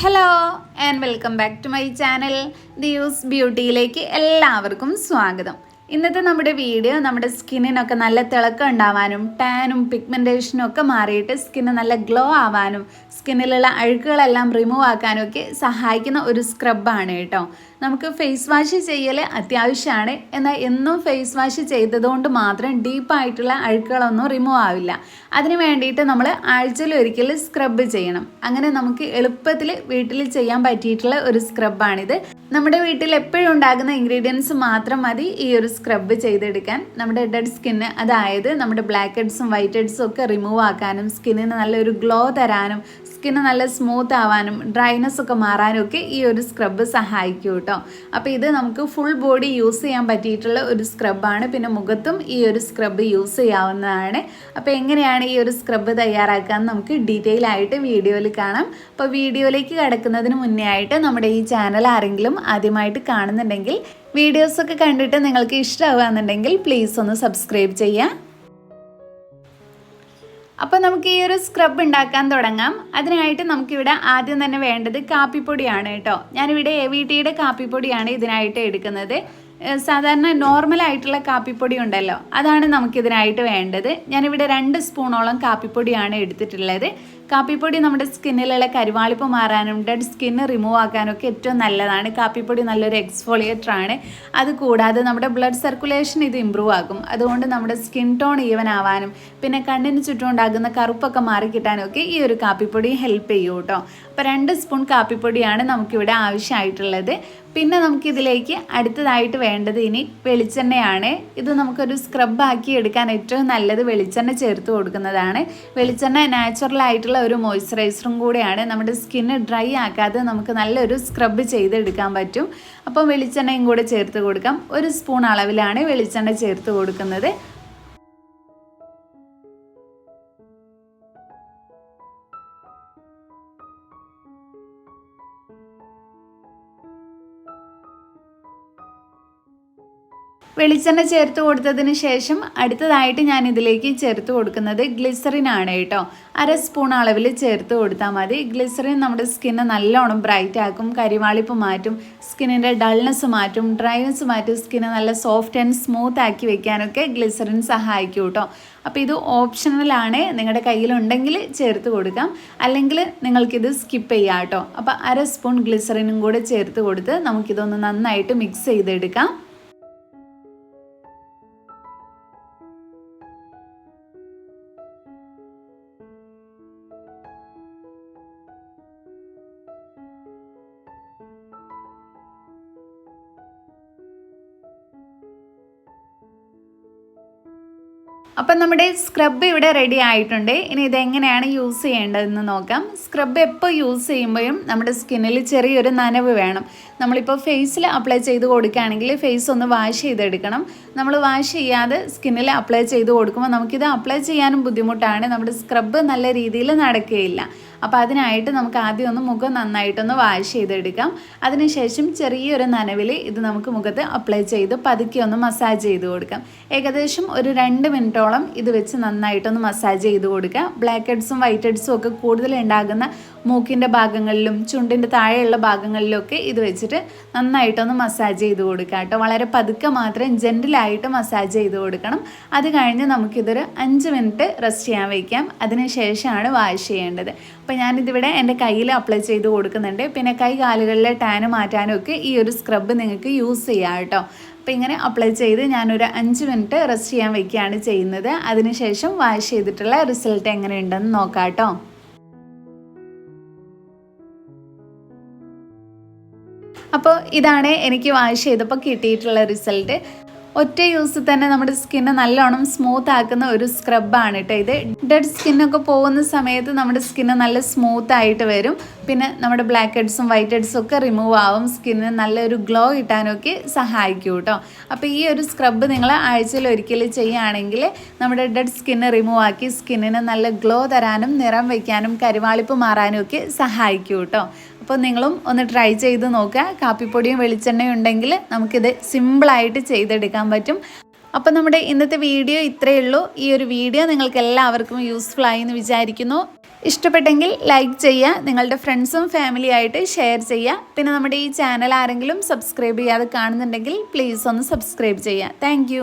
Hello and welcome back to my channel ദിയൂസ് ബ്യൂട്ടിയിലേക്ക് എല്ലാവർക്കും സ്വാഗതം. ഇന്നത്തെ നമ്മുടെ വീഡിയോ നമ്മുടെ സ്കിന്നിനൊക്കെ നല്ല തിളക്കം ഉണ്ടാവാനും ടാനും പിഗ്മെന്റേഷനും ഒക്കെ മാറിയിട്ട് സ്കിന്ന് നല്ല ഗ്ലോ ആവാനും സ്കിന്നിലുള്ള അഴുക്കുകളെല്ലാം റിമൂവ് ആക്കാനും ഒക്കെ സഹായിക്കുന്ന ഒരു സ്ക്രബാണ് കേട്ടോ. നമുക്ക് ഫേസ് വാഷ് ചെയ്യൽ അത്യാവശ്യമാണ്. എന്നാൽ എന്നും ഫേസ് വാഷ് ചെയ്തതുകൊണ്ട് മാത്രം ഡീപ്പായിട്ടുള്ള അഴുക്കുകളൊന്നും റിമൂവ് ആവില്ല. അതിന് വേണ്ടിയിട്ട് നമ്മൾ ആഴ്ചയിൽ ഒരിക്കൽ സ്ക്രബ് ചെയ്യണം. അങ്ങനെ നമുക്ക് എളുപ്പത്തിൽ വീട്ടിൽ ചെയ്യാൻ പറ്റിയിട്ടുള്ള ഒരു സ്ക്രബാണിത് നമ്മുടെ വീട്ടിൽ എപ്പോഴും ഉണ്ടാകുന്ന ഇൻഗ്രീഡിയൻസ് മാത്രം മതി ഈ ഒരു സ്ക്രബ് ചെയ്തെടുക്കാൻ. നമ്മുടെ ഡെഡ് സ്കിന്ന് അതായത് നമ്മുടെ ബ്ലാക്ക് ഹെഡ്സും വൈറ്റ് ഹെഡ്സും ഒക്കെ റിമൂവ് ആക്കാനും സ്കിന്നിന് നല്ലൊരു ഗ്ലോ തരാനും സ്കിന്ന് നല്ല സ്മൂത്ത് ആവാനും ഡ്രൈനെസ് ഒക്കെ മാറാനും ഒക്കെ ഈ ഒരു സ്ക്രബ് സഹായിക്കും കേട്ടോ. അപ്പോൾ ഇത് നമുക്ക് ഫുൾ ബോഡി യൂസ് ചെയ്യാൻ പറ്റിയിട്ടുള്ള ഒരു സ്ക്രബാണ് പിന്നെ മുഖത്തും ഈ ഒരു സ്ക്രബ് യൂസ് ചെയ്യാവുന്നതാണ്. അപ്പോൾ എങ്ങനെയാണ് ഈ ഒരു സ്ക്രബ് തയ്യാറാക്കാൻ നമുക്ക് ഡീറ്റെയിൽ ആയിട്ട് വീഡിയോയിൽ കാണാം. അപ്പോൾ വീഡിയോയിലേക്ക് കിടക്കുന്നതിന് മുന്നേ ആയിട്ട് നമ്മുടെ ഈ ചാനൽ ആരെങ്കിലും ആദ്യമായിട്ട് കാണുന്നുണ്ടെങ്കിൽ വീഡിയോസൊക്കെ കണ്ടിട്ട് നിങ്ങൾക്ക് ഇഷ്ടമാവുകയെന്നുണ്ടെങ്കിൽ പ്ലീസ് ഒന്ന് സബ്സ്ക്രൈബ് ചെയ്യാം അപ്പോൾ നമുക്ക് ഈ ഒരു സ്ക്രബ് ഉണ്ടാക്കാൻ തുടങ്ങാം. അതിനായിട്ട് നമുക്കിവിടെ ആദ്യം തന്നെ വേണ്ടത് കാപ്പിപ്പൊടിയാണ് കേട്ടോ. ഞാനിവിടെ എ വി ടിയുടെ കാപ്പിപ്പൊടിയാണ് ഇതിനായിട്ട് എടുക്കുന്നത്. സാധാരണ നോർമൽ ആയിട്ടുള്ള കാപ്പിപ്പൊടി ഉണ്ടല്ലോ. അതാണ് നമുക്കിതിനായിട്ട് വേണ്ടത്. ഞാനിവിടെ രണ്ട് സ്പൂണോളം കാപ്പിപ്പൊടിയാണ് എടുത്തിട്ടുള്ളത്. കാപ്പിപ്പൊടി നമ്മുടെ സ്കിന്നിലുള്ള കരുവാളിപ്പ് മാറാനും ഡെഡ് സ്കിന്ന് റിമൂവ് ആക്കാനും ഒക്കെ ഏറ്റവും നല്ലതാണ്. കാപ്പിപ്പൊടി നല്ലൊരു എക്സ്ഫോളിയേറ്റർ ആണ്. അത് കൂടാതെ നമ്മുടെ ബ്ലഡ് സർക്കുലേഷൻ ഇത് ഇമ്പ്രൂവ് ആക്കും. അതുകൊണ്ട് നമ്മുടെ സ്കിൻ ടോൺ ഈവൻ ആവാനും പിന്നെ കണ്ണിന് ചുറ്റും ഉണ്ടാകുന്ന കറുപ്പൊക്കെ മാറി കിട്ടാനും ഒക്കെ ഈ ഒരു കാപ്പിപ്പൊടി ഹെൽപ്പ് ചെയ്യും കേട്ടോ. അപ്പോൾ രണ്ട് സ്പൂൺ കാപ്പിപ്പൊടിയാണ് നമുക്കിവിടെ ആവശ്യമായിട്ടുള്ളത്. പിന്നെ നമുക്കിതിലേക്ക് അടുത്തതായിട്ട് വേണ്ടത് ഇനി വെളിച്ചെണ്ണയാണ്. ഇത് നമുക്കൊരു സ്ക്രബ് ആക്കി എടുക്കാൻ ഏറ്റവും നല്ലത് വെളിച്ചെണ്ണ ചേർത്ത് കൊടുക്കുന്നതാണ്. വെളിച്ചെണ്ണ നാച്ചുറൽ ആയിട്ടുള്ള ഒരു മോയ്സ്ചറൈസറും കൂടെയാണ് നമ്മുടെ സ്കിന്ന് ഡ്രൈ ആക്കാതെ നമുക്ക് നല്ലൊരു സ്ക്രബ് ചെയ്തെടുക്കാൻ പറ്റും. അപ്പം വെളിച്ചെണ്ണയും കൂടെ ചേർത്ത് കൊടുക്കാം. ഒരു സ്പൂൺ അളവിലാണ് വെളിച്ചെണ്ണ ചേർത്ത് കൊടുക്കുന്നത്. വെളിച്ചെണ്ണ ചേർത്ത് കൊടുത്തതിന് ശേഷം അടുത്തതായിട്ട് ഞാൻ ഇതിലേക്ക് ചേർത്ത് കൊടുക്കുന്നത് ഗ്ലിസറിൻ ആണ് കേട്ടോ. അര സ്പൂൺ അളവിൽ ചേർത്ത് കൊടുത്താൽ മതി. ഗ്ലിസറിൻ നമ്മുടെ സ്കിന്നെ നല്ലോണം ബ്രൈറ്റ് ആക്കും കരിവാളിപ്പ് മാറ്റും സ്കിന്നിന്റെ ഡൾനെസ് മാറ്റും ഡ്രൈനെസ് മാറ്റും സ്കിന്ന് നല്ല സോഫ്റ്റ് ആൻഡ് സ്മൂത്ത് ആക്കി വെക്കാനൊക്കെ ഗ്ലിസറിൻ സഹായിക്കും കേട്ടോ. അപ്പോൾ ഇത് ഓപ്ഷണലാണ് നിങ്ങളുടെ കയ്യിലുണ്ടെങ്കിൽ ചേർത്ത് കൊടുക്കാം. അല്ലെങ്കിൽ നിങ്ങൾക്കിത് സ്കിപ്പ് ചെയ്യാം കേട്ടോ. അപ്പോൾ അര സ്പൂൺ ഗ്ലിസറിനും കൂടെ ചേർത്ത് കൊടുത്ത് നമുക്കിതൊന്ന് നന്നായിട്ട് മിക്സ് ചെയ്തെടുക്കാം. അപ്പം നമ്മുടെ സ്ക്രബ് ഇവിടെ റെഡി ആയിട്ടുണ്ട്. ഇനി ഇതെങ്ങനെയാണ് യൂസ് ചെയ്യേണ്ടതെന്ന് നോക്കാം. സ്ക്രബ് എപ്പോൾ യൂസ് ചെയ്യുമ്പോഴും നമ്മുടെ സ്കിന്നിൽ ചെറിയൊരു നനവ് വേണം. നമ്മളിപ്പോൾ ഫേസിൽ അപ്ലൈ ചെയ്ത് കൊടുക്കുകയാണെങ്കിൽ ഫേസ് ഒന്ന് വാഷ് ചെയ്തെടുക്കണം. നമ്മൾ വാഷ് ചെയ്യാതെ സ്കിന്നിൽ അപ്ലൈ ചെയ്ത് കൊടുക്കുമ്പോൾ നമുക്കിത് അപ്ലൈ ചെയ്യാനും ബുദ്ധിമുട്ടാണ്. നമ്മുടെ സ്ക്രബ് നല്ല രീതിയിൽ നടക്കുകയില്ല. അപ്പോൾ അതിനായിട്ട് നമുക്ക് ആദ്യം ഒന്ന് മുഖം നന്നായിട്ടൊന്ന് വാഷ് ചെയ്തെടുക്കാം. അതിനുശേഷം ചെറിയൊരു നനവിൽ ഇത് നമുക്ക് മുഖത്ത് അപ്ലൈ ചെയ്ത് പതുക്കെ ഒന്ന് മസാജ് ചെയ്ത് കൊടുക്കാം. ഏകദേശം ഒരു രണ്ട് മിനിറ്റോളം ഇത് വെച്ച് നന്നായിട്ടൊന്ന് മസാജ് ചെയ്ത് കൊടുക്കുക. ബ്ലാക്ക് ഹെഡ്സും വൈറ്റ് ഹെഡ്സും ഒക്കെ കൂടുതൽ ഉണ്ടാകുന്ന മൂക്കിന്റെ ഭാഗങ്ങളിലും ചുണ്ടിന്റെ താഴെയുള്ള ഭാഗങ്ങളിലൊക്കെ ഇത് വെച്ചിട്ട് നന്നായിട്ടൊന്ന് മസാജ് ചെയ്ത് കൊടുക്കുക കേട്ടോ. വളരെ പതുക്കെ മാത്രം ജെന്റിലായിട്ട് മസാജ് ചെയ്ത് കൊടുക്കണം. അത് കഴിഞ്ഞ് നമുക്കിതൊരു അഞ്ച് മിനിറ്റ് റെസ്റ്റ് ചെയ്യാൻ വയ്ക്കാം അതിനുശേഷമാണ് വാഷ് ചെയ്യേണ്ടത്. അപ്പോൾ ഞാനിതിവിടെ എന്റെ കയ്യിൽ അപ്ലൈ ചെയ്ത് കൊടുക്കുന്നുണ്ട്. പിന്നെ കൈ കാലുകളിലെ ടാന് മാറ്റാനും ഒക്കെ ഈ ഒരു സ്ക്രബ് നിങ്ങൾക്ക് യൂസ് ചെയ്യാം കേട്ടോ. അപ്പോൾ ഇങ്ങനെ അപ്ലൈ ചെയ്ത് ഞാനൊരു അഞ്ച് മിനിറ്റ് റെസ്റ്റ് ചെയ്യാൻ വയ്ക്കുകയാണ് ചെയ്യുന്നത്. അതിനുശേഷം വാഷ് ചെയ്തിട്ടുള്ള റിസൾട്ട് എങ്ങനെയുണ്ടെന്ന് നോക്കാം കേട്ടോ. അപ്പോൾ ഇതാണ് എനിക്ക് വാഷ് ചെയ്തപ്പോൾ കിട്ടിയിട്ടുള്ള റിസൾട്ട് ഒറ്റ യൂസ് തന്നെ നമ്മുടെ സ്കിന്ന് നല്ലോണം സ്മൂത്ത് ആക്കുന്ന ഒരു സ്ക്രബാണ് കേട്ടോ ഇത്. ഡെഡ് സ്കിന്നൊക്കെ പോകുന്ന സമയത്ത് നമ്മുടെ സ്കിന്ന് നല്ല സ്മൂത്ത് ആയിട്ട് വരും. പിന്നെ നമ്മുടെ ബ്ലാക്ക് ഹെഡ്സും വൈറ്റ് ഹെഡ്സും ഒക്കെ റിമൂവ് ആവും. സ്കിന്നിന് നല്ലൊരു ഗ്ലോ കിട്ടാനൊക്കെ സഹായിക്കും കേട്ടോ അപ്പോൾ ഈ ഒരു സ്ക്രബ് നിങ്ങൾ ആഴ്ചയിൽ ഒരിക്കൽ ചെയ്യുകയാണെങ്കിൽ നമ്മുടെ ഡെഡ് സ്കിന്ന് റിമൂവ് ആക്കി സ്കിന്നിന് നല്ല ഗ്ലോ തരാനും നിറം വയ്ക്കാനും കരുവാളിപ്പ് മാറാനും ഒക്കെ സഹായിക്കും കേട്ടോ അപ്പോൾ നിങ്ങളും ഒന്ന് ട്രൈ ചെയ്ത് നോക്കുക. കാപ്പിപ്പൊടിയും വെളിച്ചെണ്ണയും ഉണ്ടെങ്കിൽ നമുക്കിത് സിമ്പിളായിട്ട് ചെയ്തെടുക്കാൻ പറ്റും. അപ്പോൾ നമ്മുടെ ഇന്നത്തെ വീഡിയോ ഇത്രയേ ഉള്ളൂ. ഈ ഒരു വീഡിയോ നിങ്ങൾക്ക് എല്ലാവർക്കും യൂസ്ഫുൾ ആയി എന്ന് വിചാരിക്കുന്നു. ഇഷ്ടപ്പെട്ടെങ്കിൽ ലൈക്ക് ചെയ്യുക നിങ്ങളുടെ ഫ്രണ്ട്സും ഫാമിലിയായിട്ട് ഷെയർ ചെയ്യുക. പിന്നെ നമ്മുടെ ഈ ചാനൽ ആരെങ്കിലും സബ്സ്ക്രൈബ് ചെയ്യാതെ കാണുന്നുണ്ടെങ്കിൽ പ്ലീസ് ഒന്ന് സബ്സ്ക്രൈബ് ചെയ്യുക. താങ്ക്